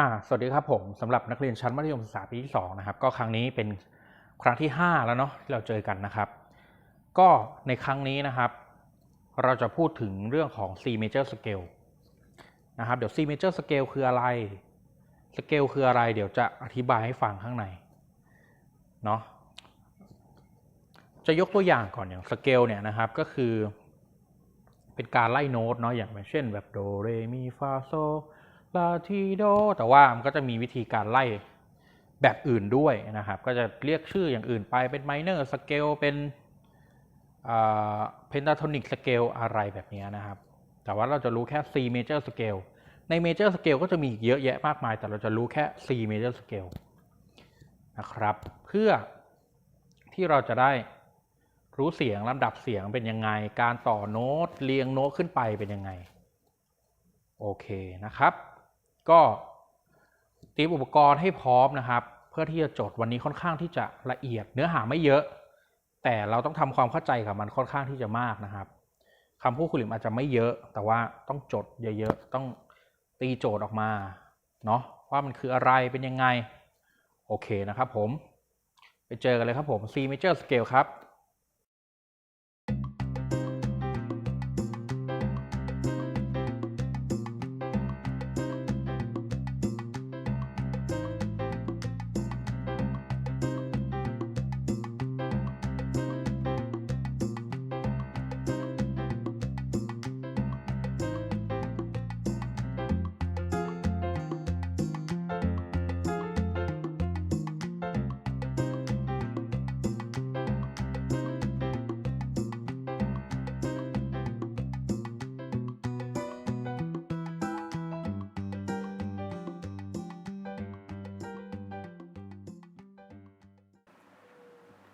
อ่าสวัสดีครับผมสำหรับนักเรียนชั้นมัธยมศึกษาปีที่2นะครับก็ครั้งนี้เป็นครั้งที่ 5 แล้วเนาะที่เราเจอกันนะครับ ก็ในครั้งนี้นะครับ เราจะพูดถึงเรื่องของ C major scale นะครับเดี๋ยว C major scale คืออะไร scale คืออะไร เดี๋ยวจะอธิบายให้ฟังข้างในเนาะจะยกตัวอย่างก่อนอย่าง scale เนี่ยนะครับก็คือ เป็นการไล่โน้ตเนาะอย่างเช่นแบบโดเรมีฟาโซ ลาทีโด แต่ว่ามันก็จะมีวิธีการไล่แบบอื่นด้วยนะครับ ก็จะเรียกชื่ออย่างอื่นไปเป็นไมเนอร์สเกลเป็นเพนทาโทนิกสเกลอะไรแบบนี้นะครับ แต่ว่าเราจะรู้แค่ C major scale ใน major scale ก็จะมีเยอะแยะมากมาย แต่เราจะรู้แค่ C major scale นะครับ เพื่อที่เราจะได้รู้เสียงลำดับเสียงเป็นยังไง การต่อโน้ตเรียงโน้ตขึ้นไปเป็นยังไง โอเคนะครับ ก็เตรียมอุปกรณ์ให้พร้อมนะครับ เพื่อที่จะจดวันนี้ค่อนข้างที่จะละเอียด เนื้อหาไม่เยอะ แต่เราต้องทำความเข้าใจกับมันค่อนข้างที่จะมากนะครับคำพูดคุณหลิมอาจจะไม่เยอะ แต่ว่าต้องจดเยอะๆต้องตีโจทย์ออกมาเนาะว่ามันคืออะไรเป็นยังไง โอเคนะครับผม ไปเจอกันเลยครับผม C major scale ครับ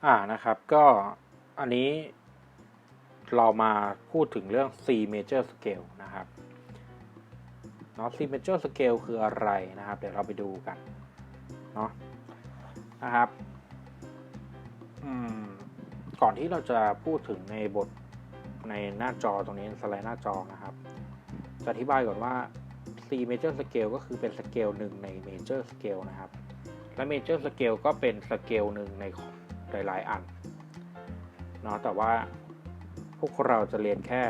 อ่านะครับก็อันนี้เรามาพูดถึงเรื่อง C major scale นะครับเนาะ C major scale คืออะไรนะครับ เดี๋ยวเราไปดูกันเนาะนะครับก่อนที่เราจะพูดถึงในบทในหน้าจอตรงนี้สไลด์หน้าจอนะครับ จะอธิบายก่อนว่า C major scale ก็คือเป็นสเกลหนึ่งใน major scale นะครับ และ major scale ก็เป็นสเกลหนึ่งใน หลาย ๆ อันเนาะแต่ว่าพวกเราจะเรียนแค่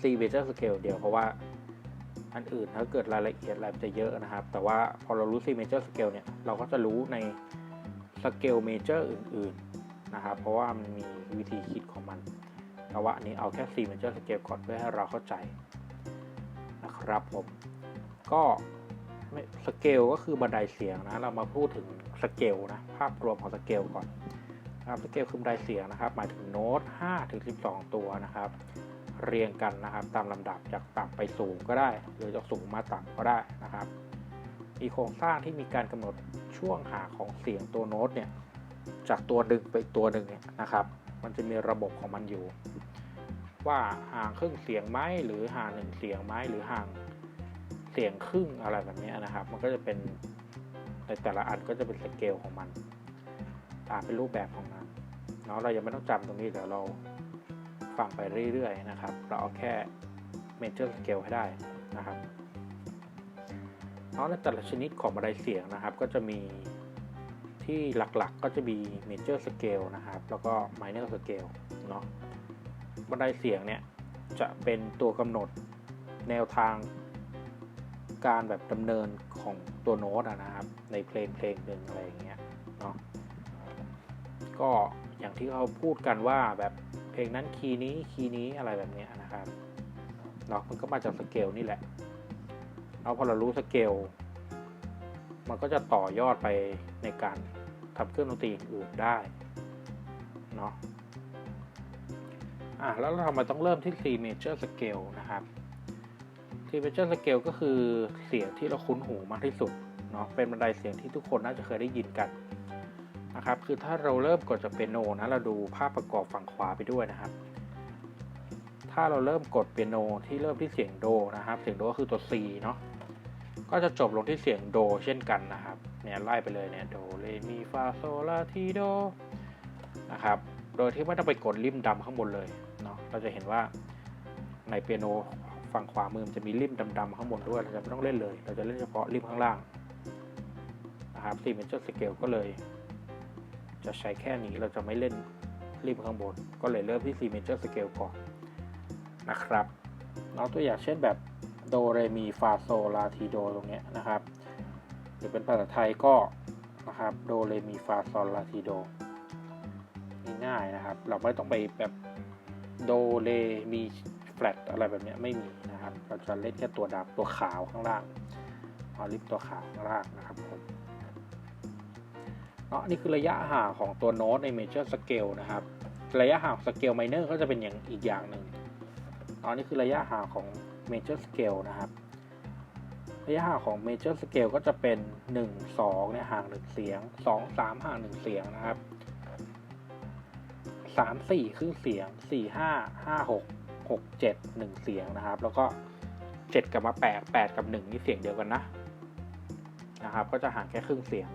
C major scale เดียวเพราะว่าอันอื่นถ้าเกิดรายละเอียดอะไรจะเยอะนะครับ แต่ว่าพอเรารู้ C major scale เนี่ย เราก็จะรู้ในสเกล major อื่น ๆ นะครับ เพราะว่ามันมีวิธีคิดของมัน แต่ว่าอันนี้เอาแค่ C major scale ก่อนเพื่อให้เราเข้าใจนะครับผมก็ สเกลก็คือบันไดเสียงนะ เรามาพูดถึงสเกลนะ ภาพรวมของสเกลก่อนนะครับสเกลคือบันไดเสียงนะครับ หมายถึงโน้ต5ถึง12 ตัวนะครับ เรียงกันนะครับ ตามลำดับจากต่ำไปสูงก็ได้ หรือจากสูงมาต่ำก็ได้นะครับมีโครงสร้างที่มีการกำหนดช่วงหาของเสียงตัวโน้ตเนี่ย จากตัวหนึ่งไปตัวหนึ่งเนี่ยนะครับ มันจะมีระบบของมันอยู่ ว่าห่างครึ่งเสียงไหมหรือห่างหนึ่งเสียงไหมหรือห่าง เสียงครึ่งอะไรแบบนี้นะครับ มันก็จะเป็นในแต่ละอันก็จะเป็นสเกลของมันตามเป็นรูปแบบของมันเนาะเรายังไม่ต้องจำตรงนี้เดี๋ยวเราฟังไปเรื่อยๆนะครับ เราเอาแค่ major scale ให้ได้นะครับเนาะในแต่ละชนิดของบันไดเสียงนะครับ ก็จะมีที่หลักๆก็จะมี major scale นะครับ แล้วก็ minor scale เนาะบันไดเสียงเนี่ยจะเป็นตัวกำหนดแนวทาง การแบบดำเนินของตัวโน้ตนะครับ ในเพลงเพลงหนึ่งอะไรอย่างเงี้ยเนาะก็อย่างที่เขาพูดกันว่าแบบเพลงนั้นคีย์นี้คีย์นี้อะไรแบบเนี้ยนะครับเนาะมันก็มาจากสเกลนี่แหละแล้วพอเรารู้สเกลมันก็จะต่อยอดไปในการทำเครื่องดนตรีอื่นได้เนาะอะแล้วเราทำไมต้องเริ่มที่ C major scale นะครับ C major scale ก็คือเสียงที่เราคุ้นหูมากที่สุดเนาะเป็นบันไดเสียงที่ทุกคนน่าจะเคยได้ยินกันนะครับคือถ้าเราเริ่มกดจากเปียโนนะเราดูภาพประกอบฝั่งขวาไปด้วยนะครับ ถ้าเราเริ่มกดเปียโนที่เริ่มที่เสียงโดนะครับ เสียงโดก็คือตัว C เนาะก็จะจบลงที่เสียงโดเช่นกันนะครับเนี่ยไล่ไปเลยเนี่ยโดเรมีฟาโซลาทีโดนะครับโดยที่ไม่ต้องไปกดริมดำข้างบนเลยเนาะเราจะเห็นว่าในเปียโน ฝั่งขวามือมันจะมีริมดำๆข้างบนด้วย เราจะไม่ต้องเล่นเลย เราจะเล่นเฉพาะริมข้างล่างนะครับ4 major scale ก็เลย จะใช้แค่นี้เราจะไม่เล่นริมข้างบน ก็เลยเริ่มที่4 major scale ก่อนนะครับนองตัวอย่างเช่นแบบโดเรมีฟาโซลาทีโดตรงเนี้ยนะครับหรือเป็นภาษาไทยก็นะครับโดเรมีฟาโซลาทีโดง่ายๆนะครับ เราไม่ต้องไปแบบโดเรมี แฟลตอะไรแบบนี้ไม่มีนะครับ เราจะเล่นแค่ตัวดำตัวขาวข้างล่างเอลิปตัวขาวข้างล่างนะครับผมเนาะนี่คือระยะห่างของตัวโน้ตในเมเจอร์สเกลนะครับ ระยะห่างสเกลไมเนอร์ก็จะเป็นอย่างอีกอย่างหนึ่งเนาะนี่คือระยะห่างของเมเจอร์สเกลนะครับระยะห่างของ Major Scale ก็จะเป็น 1 2เนี่ยห่าง 1 เสียง 2 3 ห่าง 1 เสียงนะครับ 3 4 ครึ่งเสียง 4 5 5 6 6 7 1 เสียงนะครับ แล้วก็ 7 กับมา 8 8 กับ 1 นี่เสียงเดียวกันนะนะครับ ก็จะห่างแค่ครึ่งเสียง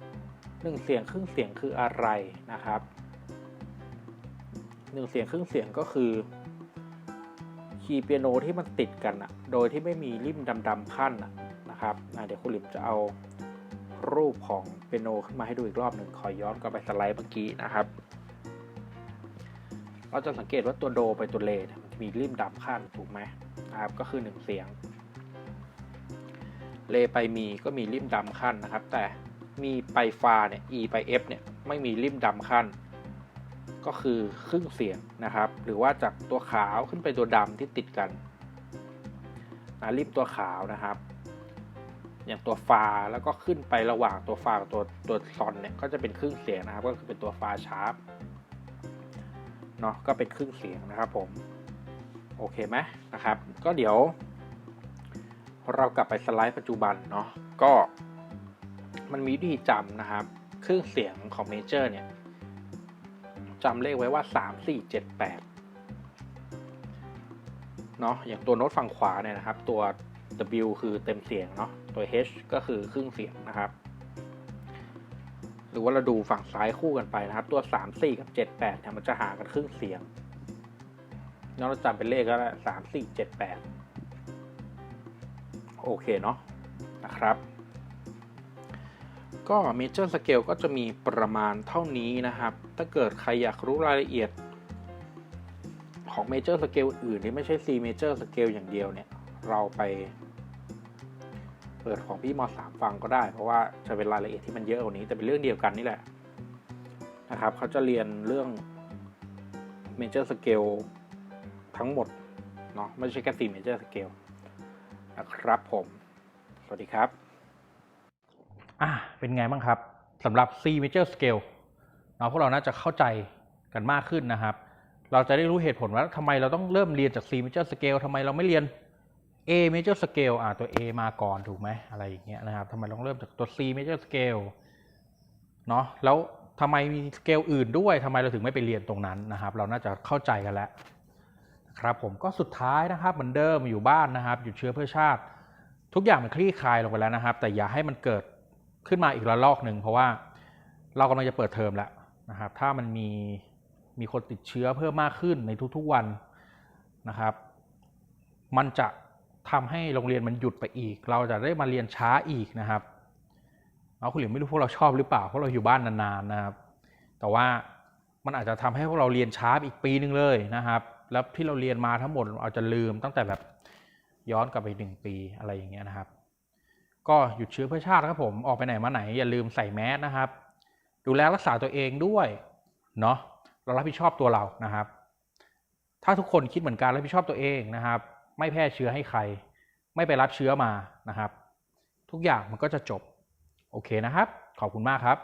1 เสียงครึ่งเสียงคืออะไรนะครับ 1 เสียงครึ่งเสียงก็คือคีย์เปียโนที่มันติดกันอะโดยที่ไม่มีริมดำๆขั้นะนะครับเดี๋ยวคุณหลิมจะเอารูปของเปียโนขึ้นมาให้ดูอีกรอบหนึ่งขอย้อนกลับไปสไลด์เมื่อกี้นะครับ เราจะสังเกตว่าตัวโดไปตัวเลนมันจะมีริมดำขั้นถูกไหมนะครับก็คือ 1 เสียง เลไปมีก็มีริมดำขั้นนะครับ แต่มีไปฟาเนี่ย e ไป f เนี่ยไม่มีริมดำขั้น ก็คือครึ่งเสียงนะครับ หรือว่าจากตัวขาวขึ้นไปตัวดำที่ติดกันนะริมตัวขาวนะครับ อย่างตัวฟาแล้วก็ขึ้นไประหว่างตัวฟากับตัวตัวซอนเนี่ยก็จะเป็นครึ่งเสียงนะครับ ก็คือเป็นตัวฟาชาร์ป เนาะก็เป็นครึ่งเสียงนะครับผม โอเคไหมนะครับ ก็เดี๋ยว เรากลับไปสไลด์ปัจจุบันเนาะก็มันมีวิธีจำนะครับ ครึ่งเสียงของเมเจอร์เนี่ยจำเลขไว้ว่า 3 4 7 8เนาะอย่างตัวโน้ตฝั่งขวาเนี่ยนะครับ ตัว W คือเต็มเสียงเนาะตัว H ก็คือครึ่งเสียงนะครับ รือว่าเราดูฝั่งซ้ายคู่กันไปนะครับ ตัว 3 4 กับ 7 8เนี่ยมันจะห่างกันครึ่งเสียงเนาะเราจำเป็นเลขก็ได้3 4 7 8โอเคเนาะนะครับ ก็ Major Scale ก็จะมีประมาณเท่านี้นะครับ ถ้าเกิดใครอยากรู้รายละเอียดของ Major Scale อื่นที่ไม่ใช่ C Major Scale อย่างเดียวเนี่ย เราไป เปิดของพี่ม .3 ฟังก็ได้ เพราะว่าจะเป็นรายละเอียดที่มันเยอะกว่านี้ แต่เป็นเรื่องเดียวกันนี่แหละนะครับเขาจะเรียนเรื่อง Major Scale ทั้งหมดเนาะไม่ใช่แค่ C Major Scale นะครับผม สวัสดีครับ อะเป็นไงบ้างครับสำหรับ C major scale เนาะพวกเราน่าจะเข้าใจกันมากขึ้นนะครับ เราจะได้รู้เหตุผลว่าทำไมเราต้องเริ่มเรียนจาก C major scale ทำไมเราไม่เรียน A major scale อะตัว A มาก่อนถูกไหมอะไรอย่างเงี้ยนะครับทำไมต้องเริ่มจากตัว C major scale เนาะแล้วทำไมมีสเกลอื่นด้วยทำไมเราถึงไม่ไปเรียนตรงนั้นนะครับ เราน่าจะเข้าใจกันแล้วครับผมก็สุดท้ายนะครับเหมือนเดิมอยู่บ้านนะครับหยุดเชื้อเพื่อชาติ ทุกอย่างมันคลี่คลายลงไปแล้วนะครับ แต่อย่าให้มันเกิดขึ้นมาอีกระลอกหนึ่งเพราะว่าเรากำลังจะเปิดเทอมแล้วนะครับ ถ้ามันมีมีคนติดเชื้อเพิ่มมากขึ้นในทุกๆวันนะครับ มันจะ ทำให้โรงเรียนมันหยุดไปอีก เราจะได้มาเรียนช้าอีกนะครับเอาคุณหลิมไม่รู้พวกเราชอบหรือเปล่าเพราะเราอยู่บ้านนานๆนะครับ แต่ว่ามันอาจจะทำให้พวกเราเรียนช้าอีกปีนึงเลยนะครับ แล้วที่เราเรียนมาทั้งหมดเราอาจจะลืมตั้งแต่แบบย้อนกลับไปหนึ่งปีอะไรอย่างเงี้ยนะครับ ก็หยุดเชื้อเพื่อชาติครับผมออกไปไหนมาไหนอย่าลืมใส่แมสนะครับ ดูแลรักษาตัวเองด้วยเนาะเรารับผิดชอบตัวเรานะครับ ถ้าทุกคนคิดเหมือนกันรับผิดชอบตัวเองนะครับ ไม่แพร่เชื้อให้ใคร ไม่ไปรับเชื้อมานะครับ ทุกอย่างมันก็จะจบ โอเคนะครับ ขอบคุณมากครับ